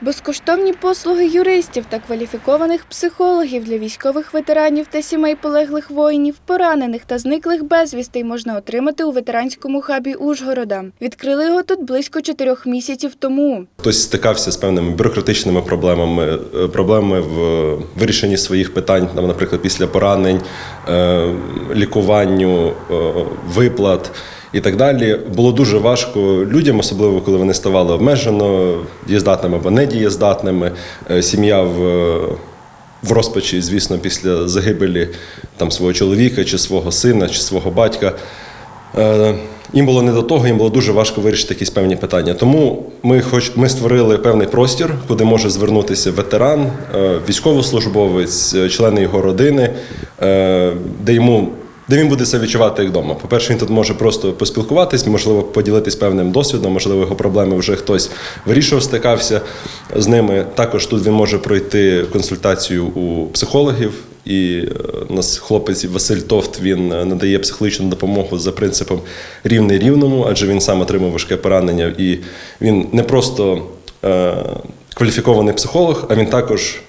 Безкоштовні послуги юристів та кваліфікованих психологів для військових ветеранів та сімей полеглих воїнів, поранених та зниклих безвістей можна отримати у ветеранському хабі Ужгорода. Відкрили його тут близько чотирьох місяців тому. Хтось стикався з певними бюрократичними проблемами, е, проблеми в вирішенні своїх питань, наприклад, після поранень, е, лікуванню, е, виплат і так далі. Було дуже важко людям, особливо коли вони ставали обмежено дієздатними або недієздатними. Е, Сім'я в в розпачі, звісно, після загибелі там свого чоловіка, чи свого сина, чи свого батька. Е, Їм було не до того, їм було дуже важко вирішити якісь певні питання. Тому ми, хоч ми створили певний простір, куди може звернутися ветеран, е, військовослужбовець, е, члени його родини, е, де йому. Де він буде себе відчувати як вдома. По-перше, він тут може просто поспілкуватись, можливо, поділитись певним досвідом, можливо, його проблеми вже хтось вирішував, стикався з ними. Також тут він може пройти консультацію у психологів. І е, у нас хлопець Василь Товт він е, надає психологічну допомогу за принципом рівний рівному, адже він сам отримав важке поранення, і він не просто е, кваліфікований психолог, а він також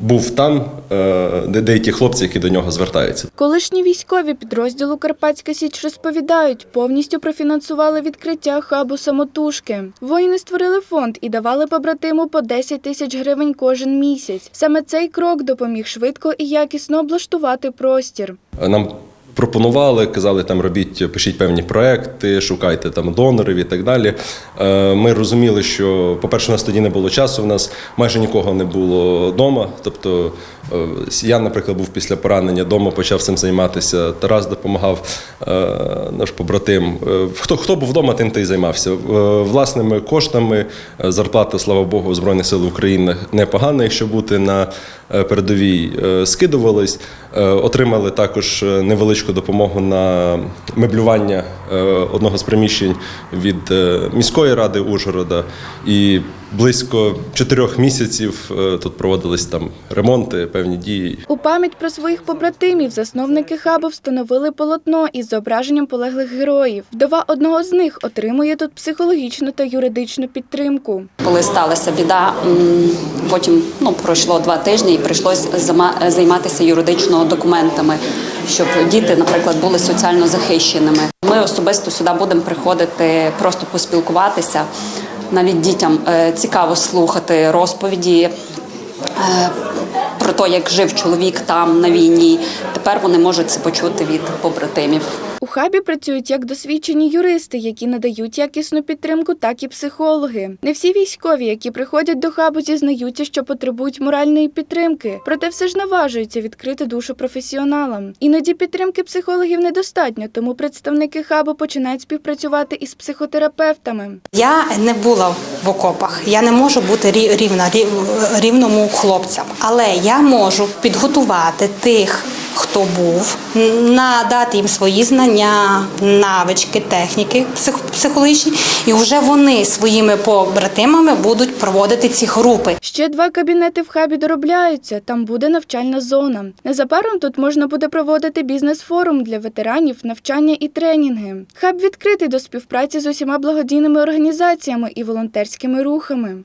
був там, е, де деякі хлопці, які до нього звертаються. Колишні військові підрозділу Карпатська Січ розповідають, повністю профінансували відкриття хабу самотужки. Воїни створили фонд і давали побратиму по 10 тисяч гривень кожен місяць. Саме цей крок допоміг швидко і якісно облаштувати простір. Нам пропонували, казали, там робіть, пишіть певні проекти, шукайте там донорів і так далі. Е, Ми розуміли, що, по-перше, у нас тоді не було часу, у нас майже нікого не було вдома. Тобто е, я, наприклад, був після поранення вдома, почав цим займатися. Тарас допомагав, е, наш побратим. Хто, хто був вдома, тим ти й займався. Власними коштами зарплата, слава Богу, Збройних сил України непогана, якщо бути на передовій, е, скидувались. Е, Отримали також е, невеличку допомогу на меблювання е, одного з приміщень від е, міської ради Ужгорода. І близько чотирьох місяців е, тут проводились там ремонти, певні дії. У пам'ять про своїх побратимів засновники хабу встановили полотно із зображенням полеглих героїв. Вдова одного з них отримує тут психологічну та юридичну підтримку. Коли сталася біда, потім ну, пройшло два тижні і прийшлось займатися юридично документами, щоб діти, наприклад, були соціально захищеними. Ми особисто сюди будемо приходити просто поспілкуватися. Навіть дітям е, цікаво слухати розповіді е, про те, як жив чоловік там на війні. Тепер вони можуть це почути від побратимів. У хабі працюють як досвідчені юристи, які надають якісну підтримку, так і психологи. Не всі військові, які приходять до хабу, зізнаються, що потребують моральної підтримки, проте все ж наважуються відкрити душу професіоналам. Іноді підтримки психологів недостатньо, тому представники хабу починають співпрацювати із психотерапевтами. Я не була в окопах, я не можу бути рівна рівному хлопцям, але я можу підготувати тих, хто був, надати їм свої знання, навички, техніки псих- психологічні, і вже вони своїми побратимами будуть проводити ці групи. Ще два кабінети в хабі доробляються. Там буде навчальна зона. Незабаром тут можна буде проводити бізнес-форум для ветеранів, навчання і тренінги. Хаб відкритий до співпраці з усіма благодійними організаціями і волонтерськими рухами.